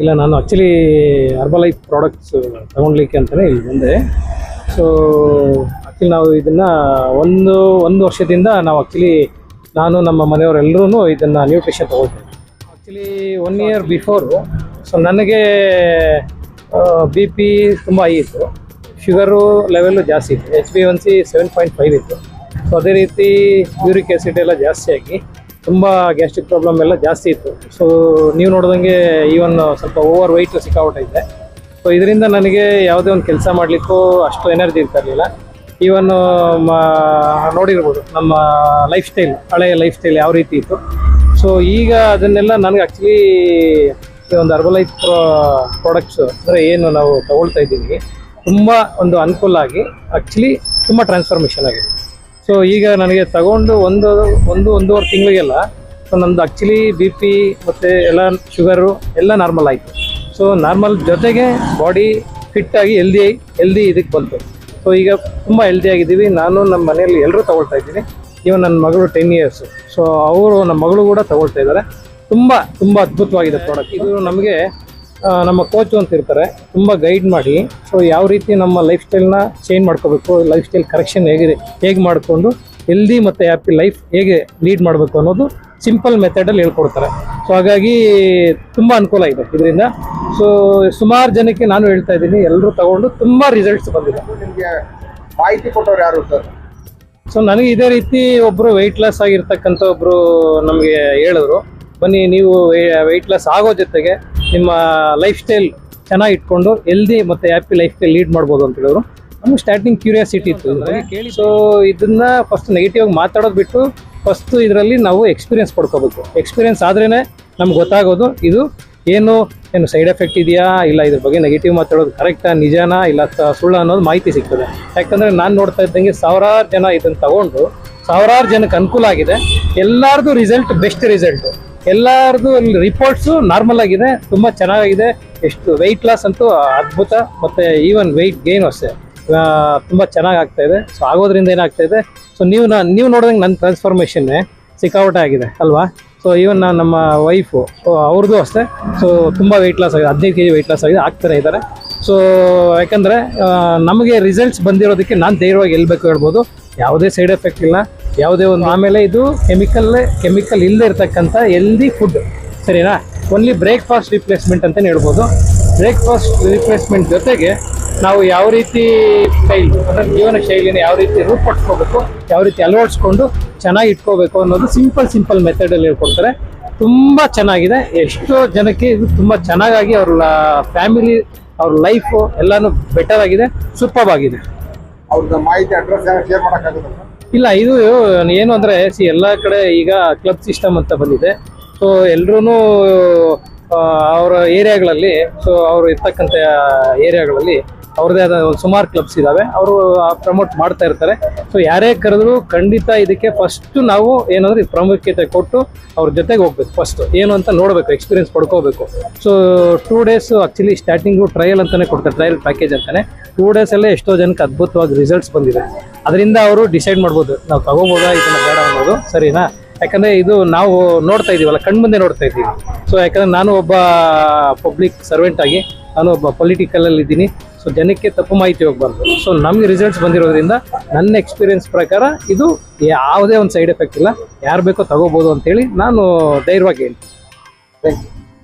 ಇಲ್ಲ, ನಾನು actually Herbalife products ತಗೊಳ್ಲಿಕ್ಕೆ ಅಂತಲೇ ಇಲ್ಲಿ ಬಂದೆ. ಸೊ ಆ್ಯಕ್ಚುಲಿ ನಾವು ಇದನ್ನು ಒಂದು ಒಂದು ವರ್ಷದಿಂದ ನಾವು ಆ್ಯಕ್ಚುಲಿ ನಾನು ನಮ್ಮ ಮನೆಯವರೆಲ್ಲರೂ ಇದನ್ನು nutrition ತೊಗೊಳ್ತೇವೆ. Actually one year before so ನನಗೆ ಬಿ ಪಿ ತುಂಬ ಹೈ ಇತ್ತು. ಶುಗರು ಲೆವೆಲ್ಲು ಜಾಸ್ತಿ ಇತ್ತು. H B one C seven point five ಇತ್ತು. ಸೊ ಅದೇ ರೀತಿ ಯೂರಿಕ್ ಆ್ಯಸಿಡ್ ಎಲ್ಲ ಜಾಸ್ತಿ ಆಗಿ ತುಂಬ ಗ್ಯಾಸ್ಟ್ರಿಕ್ ಪ್ರಾಬ್ಲಮ್ ಎಲ್ಲ ಜಾಸ್ತಿ ಇತ್ತು. ಸೊ ನೀವು ನೋಡ್ದಂಗೆ ಈವನ್ ಸ್ವಲ್ಪ ಓವರ್ ವೈಟ್ ಸಿಕ್ಕಾಬಿಟ್ಟೈತೆ ಸೊ ಇದರಿಂದ ನನಗೆ ಯಾವುದೇ ಒಂದು ಕೆಲಸ ಮಾಡಲಿಕ್ಕೂ ಅಷ್ಟು ಎನರ್ಜಿ ಇರ್ತಿರಲಿಲ್ಲ. ಈವನ್ ನೋಡಿರ್ಬೋದು, ನಮ್ಮ ಲೈಫ್ ಸ್ಟೈಲ್ ಹಳೆಯ ಲೈಫ್ ಸ್ಟೈಲ್ ಯಾವ ರೀತಿ ಇತ್ತು. ಸೊ ಈಗ ಅದನ್ನೆಲ್ಲ ನನಗೆ ಆ್ಯಕ್ಚುಲಿ ಒಂದು ಅರ್ಬಲೈಫ್ ಪ್ರಾಡಕ್ಟ್ಸ್ ಅಂದರೆ ಏನು ನಾವು ತಗೊಳ್ತಾ ಇದ್ದೀವಿ. ತುಂಬ ಒಂದು ಅನುಕೂಲ ಆಗಿ ಆ್ಯಕ್ಚುಲಿ ತುಂಬ ಟ್ರಾನ್ಸ್ಫಾರ್ಮೇಷನ್ ಆಗಿದೆ. ಸೊ ಈಗ ನನಗೆ ತಗೊಂಡು ಒಂದು ಒಂದು, ಒಂದೂವರೆ ತಿಂಗಳಿಗೆಲ್ಲ ಸೊ ನಮ್ಮದು ಆ್ಯಕ್ಚುಲಿ ಬಿ ಪಿ ಮತ್ತು ಎಲ್ಲ ಶುಗರು ಎಲ್ಲ ನಾರ್ಮಲ್ ಆಯಿತು. ಸೊ ನಾರ್ಮಲ್ ಜೊತೆಗೆ ಬಾಡಿ ಫಿಟ್ಟಾಗಿ ಹೆಲ್ದಿ ಹೆಲ್ದಿ ಇದಕ್ಕೆ ಬಂತು. ಸೊ ಈಗ ತುಂಬ ಹೆಲ್ದಿ ಆಗಿದ್ದೀವಿ. ನಾನು ನಮ್ಮ ಮನೆಯಲ್ಲಿ ಎಲ್ಲರೂ ತಗೊಳ್ತಾ ಇದ್ದೀನಿ. ಇವನ್ ನನ್ನ ಮಗಳು ಟೆನ್ ಇಯರ್ಸು ಸೊ ಅವರು ನಮ್ಮ ಮಗಳು ಕೂಡ ತಗೊಳ್ತಾ ಇದ್ದಾರೆ. ತುಂಬ ತುಂಬ ಅದ್ಭುತವಾಗಿದೆ ಪ್ರಾಡಕ್ಟ್ ಇದು ನಮಗೆ ನಮ್ಮ ಕೋಚು ಅಂತ ಇರ್ತಾರೆ. ತುಂಬ ಗೈಡ್ ಮಾಡಿ. ಸೊ ಯಾವ ರೀತಿ ನಮ್ಮ ಲೈಫ್ ಸ್ಟೈಲ್ನ ಚೇಂಜ್ ಮಾಡ್ಕೋಬೇಕು ಲೈಫ್ ಸ್ಟೈಲ್ ಕರೆಕ್ಷನ್ ಹೇಗಿದೆ ಹೇಗೆ ಮಾಡಿಕೊಂಡು ಹೆಲ್ದಿ ಮತ್ತು ಹ್ಯಾಪಿ ಲೈಫ್ ಹೇಗೆ ಲೀಡ್ ಮಾಡಬೇಕು ಅನ್ನೋದು ಸಿಂಪಲ್ ಮೆಥಡಲ್ಲಿ ಹೇಳ್ಕೊಡ್ತಾರೆ. ಸೊ ಹಾಗಾಗಿ ತುಂಬ ಅನುಕೂಲ ಇದೆ ಇದರಿಂದ. ಸೊ ಸುಮಾರು ಜನಕ್ಕೆ ನಾನು ಹೇಳ್ತಾ ಇದ್ದೀನಿ ಎಲ್ಲರೂ ತಗೊಂಡು ತುಂಬ ರಿಸಲ್ಟ್ಸ್ ಬಂದಿದೆ. ನಿಮ್ಗೆ ಮಾಹಿತಿ ಕೊಟ್ಟವ್ರು ಯಾರು ಸರ್? ಸೊ ನನಗೆ ಇದೇ ರೀತಿ ಒಬ್ಬರು ವೆಯ್ಟ್ ಲಾಸ್ ಆಗಿರ್ತಕ್ಕಂಥ ಒಬ್ಬರು ನಮಗೆ ಹೇಳಿದ್ರು. ಬನ್ನಿ ನೀವು ವೆಯ್ಟ್ ಲಾಸ್ ಆಗೋ ಜೊತೆಗೆ ನಿಮ್ಮ ಲೈಫ್ ಸ್ಟೈಲ್ ಚೆನ್ನಾಗಿ ಇಟ್ಕೊಂಡು ಹೆಲ್ದಿ ಮತ್ತು ಹ್ಯಾಪಿ ಲೈಫ್ ಸ್ಟೈಲ್ ಲೀಡ್ ಮಾಡ್ಬೋದು ಅಂತ ಹೇಳಿದ್ರು. ನಮ್ಗೆ ಸ್ಟಾರ್ಟಿಂಗ್ ಕ್ಯೂರಿಯಾಸಿಟಿ ಇತ್ತು ಸೊ ಇದನ್ನ ಫಸ್ಟ್ ನೆಗೆಟಿವ್ ಆಗಿ ಮಾತಾಡೋದು ಬಿಟ್ಟು ಫಸ್ಟ್ ಇದರಲ್ಲಿ ನಾವು ಎಕ್ಸ್ಪೀರಿಯನ್ಸ್ ಪಡ್ಕೋಬೇಕು. ಎಕ್ಸ್ಪೀರಿಯನ್ಸ್ ಆದ್ರೇ ನಮ್ಗೆ ಗೊತ್ತಾಗೋದು ಇದು ಏನು ಏನು ಸೈಡ್ ಎಫೆಕ್ಟ್ ಇದೆಯಾ ಇಲ್ಲ ಇದ್ರ ಬಗ್ಗೆ ನೆಗೆಟಿವ್ ಮಾತಾಡೋದು ಕರೆಕ್ಟಾ ನಿಜಾನಾ ಇಲ್ಲ ಸುಳ್ಳು ಸುಳ್ಳ ಅನ್ನೋದು ಮಾಹಿತಿ ಸಿಗ್ತದೆ. ಯಾಕಂದರೆ ನಾನು ನೋಡ್ತಾ ಇದ್ದಂಗೆ ಸಾವಿರಾರು ಜನ ಇದನ್ನು ತಗೊಂಡು ಸಾವಿರಾರು ಜನಕ್ಕೆ ಅನುಕೂಲ ಆಗಿದೆ. ಎಲ್ಲರದು ರಿಸಲ್ಟ್ ಬೆಸ್ಟ್ ರಿಸಲ್ಟು ಎಲ್ಲರದು ರಿಪೋರ್ಟ್ಸು ನಾರ್ಮಲ್ ಆಗಿದೆ, ತುಂಬ ಚೆನ್ನಾಗಿದೆ. ಎಷ್ಟು ವೆಯ್ಟ್ ಲಾಸ್ ಅಂತೂ ಅದ್ಭುತ. ಮತ್ತು ಈವನ್ ವೆಯ್ಟ್ ಗೇನ್ ಅಷ್ಟೇ. ತುಂಬಾ ಚೆನ್ನಾಗಿ ಆಗ್ತಾ ಇದೆ. ಸೊ ಆಗೋದ್ರಿಂದ ಏನಾಗ್ತಾ ಇದೆ? ಸೊ ನೀವು ನಾ, ನೀವು ನೋಡಿದಂಗೆ ನನ್ನ ಟ್ರಾನ್ಸ್ಫಾರ್ಮೇಷನ್ನೇ ಸಿಕ್ಕಾಪಟ್ಟೆ ಆಗಿದೆ, ಅಲ್ವಾ? ಸೊ ಈವನ್ ನಾನು ನಮ್ಮ ವೈಫು ಅವ್ರದ್ದು ಅಷ್ಟೇ. ಸೊ ತುಂಬ ವೆಯ್ಟ್ ಲಾಸ್ ಆಗಿದೆ. ಹದಿನೈದು ಕೆ ಜಿ ವೆಯ್ಟ್ ಲಾಸ್ ಆಗಿದೆ. ಆಗ್ತಾನೆ ಇದ್ದಾರೆ. ಸೊ ಯಾಕಂದರೆ ನಮಗೆ ರಿಸಲ್ಟ್ಸ್ ಬಂದಿರೋದಕ್ಕೆ ನಾನು ಧೈರ್ಯವಾಗಿ ಬೇಕು ಹೇಳ್ಬೋದು. ಯಾವುದೇ ಸೈಡ್ ಎಫೆಕ್ಟ್ ಇಲ್ಲ. ಯಾವುದೇ ಒಂದು ಆಮೇಲೆ ಇದು ಕೆಮಿಕಲ್ ಕೆಮಿಕಲ್ ಇಲ್ಲದೆ ಇರತಕ್ಕಂಥ ಹೆಲ್ದಿ ಫುಡ್ ಸರಿನಾ? ಓನ್ಲಿ ಬ್ರೇಕ್ಫಾಸ್ಟ್ ರಿಪ್ಲೇಸ್ಮೆಂಟ್ ಅಂತಲೇ ಹೇಳ್ಬೋದು. ಬ್ರೇಕ್ಫಾಸ್ಟ್ ರಿಪ್ಲೇಸ್ಮೆಂಟ್ ಜೊತೆಗೆ ನಾವು ಯಾವ ರೀತಿ ಸ್ಟೈಲ್ ಅಂದರೆ ಜೀವನ ಶೈಲಿನ ಯಾವ ರೀತಿ ರೂಪಡಿಸ್ಕೋಬೇಕು ಯಾವ ರೀತಿ ಅಳವಡಿಸ್ಕೊಂಡು ಚೆನ್ನಾಗಿ ಇಟ್ಕೋಬೇಕು ಅನ್ನೋದು ಸಿಂಪಲ್ ಸಿಂಪಲ್ ಮೆಥಡಲ್ಲಿ ಹೇಳ್ಕೊಡ್ತಾರೆ. ತುಂಬ ಚೆನ್ನಾಗಿದೆ. ಎಷ್ಟೋ ಜನಕ್ಕೆ ಇದು ತುಂಬ ಚೆನ್ನಾಗಾಗಿ ಅವ್ರ ಫ್ಯಾಮಿಲಿ ಅವ್ರ ಲೈಫು ಎಲ್ಲನೂ ಬೆಟರ್ ಆಗಿದೆ. ಸೂಪರ್ ಆಗಿದೆ. ಅವ್ರದ್ದು ಮಾಹಿತಿ ಅಡ್ರೆಸ್ ಏನೋ ಶೇರ್ ಮಾಡೋಕ್ಕಾಗುತ್ತೆ ಇಲ್ಲ, ಇದು, ಏನು ಅಂದರೆ, ಸಿ, ಎಲ್ಲ ಕಡೆ ಈಗ ಕ್ಲಬ್ ಸಿಸ್ಟಮ್ ಅಂತ ಬಂದಿದೆ. ಸೊ ಎಲ್ರೂ ಅವರ ಏರಿಯಾಗಳಲ್ಲಿ ಸೊ ಅವರು ಇರ್ತಕ್ಕಂಥ ಏರಿಯಾಗಳಲ್ಲಿ ಅವ್ರದೇ ಆದ ಸುಮಾರು ಕ್ಲಬ್ಸ್ ಇದ್ದಾವೆ ಅವರು ಪ್ರಮೋಟ್ ಮಾಡ್ತಾ ಇರ್ತಾರೆ. ಸೊ ಯಾರೇ ಕರೆದ್ರು ಖಂಡಿತ ಇದಕ್ಕೆ ಫಸ್ಟ್ ನಾವು ಏನಂದ್ರೆ ಪ್ರಾಮುಖ್ಯತೆ ಕೊಟ್ಟು ಅವ್ರ ಜೊತೆಗೆ ಹೋಗ್ಬೇಕು ಫಸ್ಟ್ ಏನು ಅಂತ ನೋಡಬೇಕು ಎಕ್ಸ್ಪೀರಿಯನ್ಸ್ ಪಡ್ಕೋಬೇಕು. So two days actually starting trial ಅಂತಲೇ ಕೊಡ್ತಾರೆ ಟ್ರಯಲ್ ಪ್ಯಾಕೇಜ್ ಅಂತಾನೆ. ಟೂ ಡೇಸಲ್ಲೇ ಎಷ್ಟೋ ಜನಕ್ಕೆ ಅದ್ಭುತವಾಗಿ ರಿಸಲ್ಟ್ಸ್ ಬಂದಿದೆ. ಅದರಿಂದ ಅವರು ಡಿಸೈಡ್ ಮಾಡ್ಬೋದು, ನಾವು ತಗೋಬೋದಾ, ಇದನ್ನ ಬೇಡ ಅನ್ನೋದು, ಸರಿನಾ? ಯಾಕಂದ್ರೆ ಇದು ನಾವು ನೋಡ್ತಾ ಇದೀವಲ್ಲ, ಕಣ್ಮುಂದೆ ನೋಡ್ತಾ ಇದ್ದೀವಿ ಸೊ ಯಾಕಂದ್ರೆ ನಾನು ಒಬ್ಬ ಪಬ್ಲಿಕ್ ಸರ್ವೆಂಟ್ ಆಗಿ, ನಾನು ಒಬ್ಬ ಪೊಲಿಟಿಕಲಲ್ಲಿ ಇದ್ದೀನಿ. ಸೊ ಜನಕ್ಕೆ ತಪ್ಪು ಮಾಹಿತಿ ಹೋಗ್ಬಾರ್ದು. ಸೊ ನಮಗೆ ರಿಸಲ್ಟ್ಸ್ ಬಂದಿರೋದ್ರಿಂದ ನನ್ನ ಎಕ್ಸ್ಪೀರಿಯನ್ಸ್ ಪ್ರಕಾರ ಇದು ಯಾವುದೇ ಒಂದು ಸೈಡ್ ಎಫೆಕ್ಟ್ ಇಲ್ಲ. ಯಾರು ಬೇಕೋ ತಗೋಬೋದು ಅಂತೇಳಿ ನಾನು ಧೈರ್ಯವಾಗಿ ಹೇಳ್ತೀನಿ.